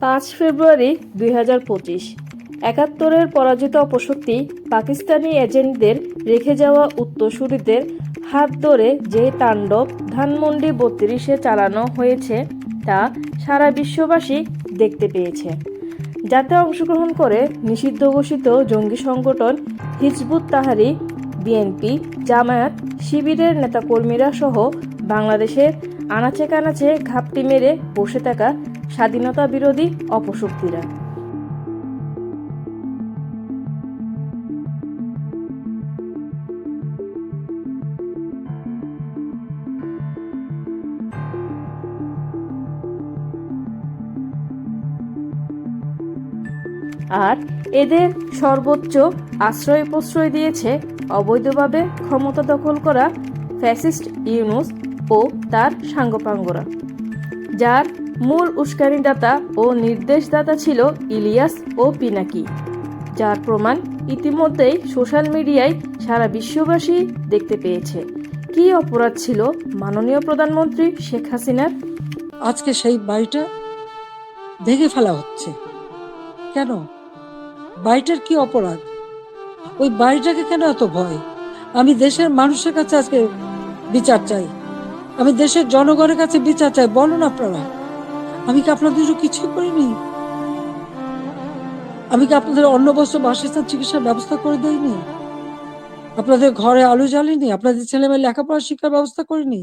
পাঁচ ফেব্রুয়ারি দুই হাজার পঁচিশ। একাত্তরের পরাজিত অপশক্তি পাকিস্তানি এজেন্টদের রেখে যাওয়া উত্তরসূরিদের হাত ধরে যে তাণ্ডব ধানমন্ডি বত্রিশে চালানো হয়েছে, তা সারা বিশ্ববাসী দেখতে পেয়েছে। যাতে অংশগ্রহণ করে নিষিদ্ধ ঘোষিত জঙ্গি সংগঠন হিজবুত তাহারি, বিএনপি, জামায়াত, শিবিরের নেতাকর্মীরা সহ বাংলাদেশের আনাচে কানাচে ঘাপটি মেরে বসে থাকা স্বাধীনতা বিরোধী অপশক্তিরা। আর এদের সর্বোচ্চ আশ্রয় প্রশ্রয় দিয়েছে অবৈধভাবে ক্ষমতা দখল করা ফ্যাসিস্ট ইউনুস ও তার সাঙ্গপাঙ্গরা, যার মূল উস্কানিদাতা ও নির্দেশদাতা ছিল ইলিয়াস ও পিনাকি, যার প্রমাণ ইতিমধ্যেই সোশ্যাল মিডিয়ায় সারা বিশ্ববাসী দেখতে পেয়েছে। কী অপরাধ ছিল মাননীয় প্রধানমন্ত্রী শেখ হাসিনার? আজকে সেই বাড়িটা ভেঙে ফেলা হচ্ছে। কেন? বাড়িটার কি অপরাধ? ওই বাড়িটাকে কেন এত ভয়? আমি দেশের মানুষের কাছে আজকে বিচার চাই। আমি দেশের জনগণের কাছে বিচার চাই। বলুন আপনারা। আমি কি আপনাদের জন্য কিছু করিনি? আমি কি আপনাদের অন্ন, বস্ত্র, বাসস্থান, চিকিৎসার ব্যবস্থা করে দেইনি? আপনাদের ঘরে আলো জ্বালিনি? আপনাদের ছেলে মেয়ে লেখাপড়া শিক্ষার ব্যবস্থা করিনি?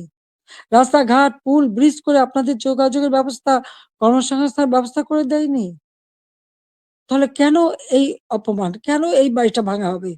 রাস্তাঘাট, পুল, ব্রিজ করে আপনাদের যোগাযোগের ব্যবস্থা কর্মসংস্থান ব্যবস্থা করে দেয়নি তাহলে কেন এই অপমান? কেন এই বাড়িটা ভাঙা হবে?